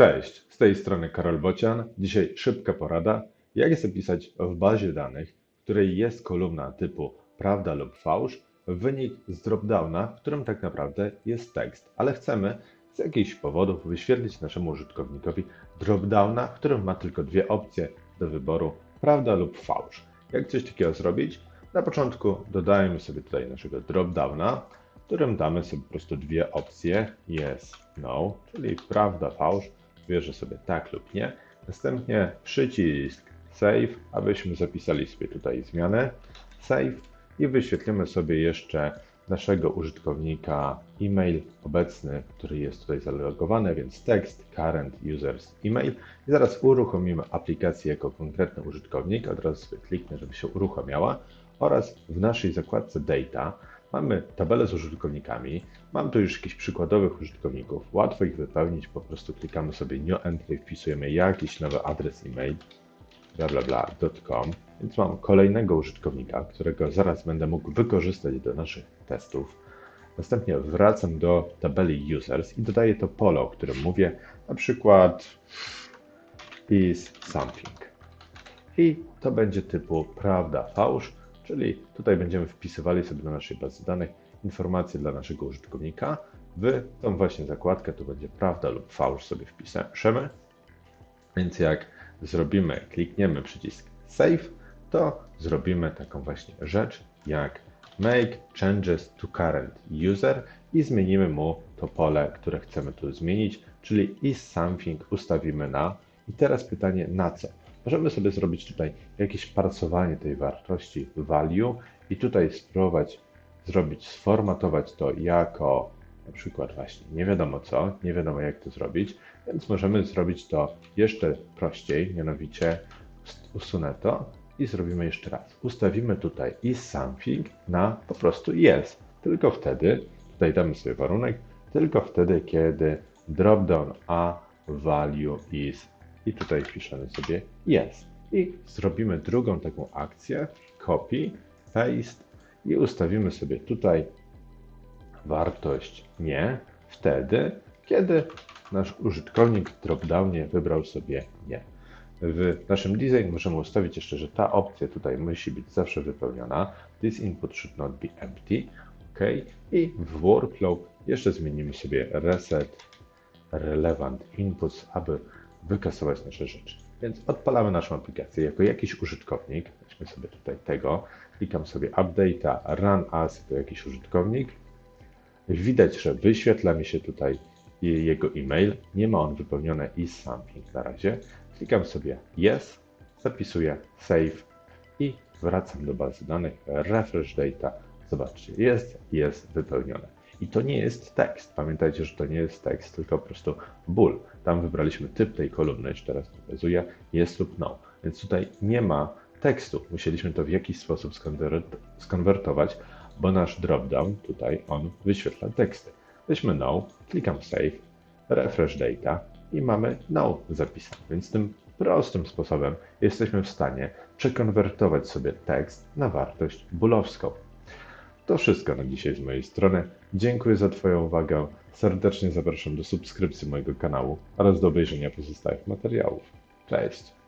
Cześć, z tej strony Karol Bocian. Dzisiaj szybka porada, jak zapisać w bazie danych, w której jest kolumna typu prawda lub fałsz, wynik z dropdowna, w którym tak naprawdę jest tekst, ale chcemy z jakichś powodów wyświetlić naszemu użytkownikowi dropdowna, w którym ma tylko dwie opcje do wyboru, prawda lub fałsz. Jak coś takiego zrobić? Na początku dodajemy sobie tutaj naszego dropdowna, w którym damy sobie po prostu dwie opcje yes, no, czyli prawda, fałsz, wybierze sobie tak lub nie. Następnie przycisk save, abyśmy zapisali sobie tutaj zmianę save i wyświetlimy sobie jeszcze naszego użytkownika e-mail obecny, który jest tutaj zalogowany, więc tekst current users e-mail. I zaraz uruchomimy aplikację jako konkretny użytkownik. Od razu kliknę, żeby się uruchamiała. Oraz w naszej zakładce data mamy tabelę z użytkownikami. Mam tu już jakichś przykładowych użytkowników. Łatwo ich wypełnić, po prostu klikamy sobie new entry, wpisujemy jakiś nowy adres e-mail bla bla bla.com. Więc mam kolejnego użytkownika, którego zaraz będę mógł wykorzystać do naszych testów. Następnie wracam do tabeli users i dodaję to pole, o którym mówię, na przykład is something. I to będzie typu prawda, fałsz, czyli tutaj będziemy wpisywali sobie do naszej bazy danych informacje dla naszego użytkownika. W tą właśnie zakładkę tu będzie prawda lub fałsz sobie wpiszemy. Więc jak zrobimy, klikniemy przycisk Save, to zrobimy taką właśnie rzecz jak Make Changes to Current User i zmienimy mu to pole, które chcemy tu zmienić, czyli is something ustawimy na. I teraz pytanie na co? Możemy sobie zrobić tutaj jakieś parsowanie tej wartości value i tutaj spróbować zrobić, sformatować to jako na przykład właśnie nie wiadomo co, nie wiadomo jak to zrobić, więc możemy zrobić to jeszcze prościej, mianowicie usunę to i zrobimy jeszcze raz. Ustawimy tutaj is something na po prostu jest. Tylko wtedy, tutaj damy sobie warunek, tylko wtedy, kiedy dropdown a value is i tutaj piszemy sobie jest. I zrobimy drugą taką akcję, copy, paste i ustawimy sobie tutaj wartość nie wtedy, kiedy nasz użytkownik w dropdownie wybrał sobie nie. W naszym design możemy ustawić jeszcze, że ta opcja tutaj musi być zawsze wypełniona. This input should not be empty. OK. I w workflow jeszcze zmienimy sobie reset relevant inputs, aby wykasować nasze rzeczy. Więc odpalamy naszą aplikację jako jakiś użytkownik. Weźmy sobie tutaj tego. Klikam sobie update'a, run as jako jakiś użytkownik. Widać, że wyświetla mi się tutaj jego e-mail. Nie ma on wypełnione is something na razie. Klikam sobie yes, zapisuję save i wracam do bazy danych. Refresh data. Zobaczcie, jest, jest wypełnione. I to nie jest tekst. Pamiętajcie, że to nie jest tekst, tylko po prostu ból. Tam wybraliśmy typ tej kolumny, jeszcze raz pokazuję, jest lub no. Więc tutaj nie ma tekstu. Musieliśmy to w jakiś sposób skonwertować, bo nasz dropdown tutaj on wyświetla teksty. Weźmy no, klikam save, refresh data i mamy no zapisane. Więc tym prostym sposobem jesteśmy w stanie przekonwertować sobie tekst na wartość bólowską. To wszystko na dzisiaj z mojej strony. Dziękuję za Twoją uwagę. Serdecznie zapraszam do subskrypcji mojego kanału oraz do obejrzenia pozostałych materiałów. Cześć!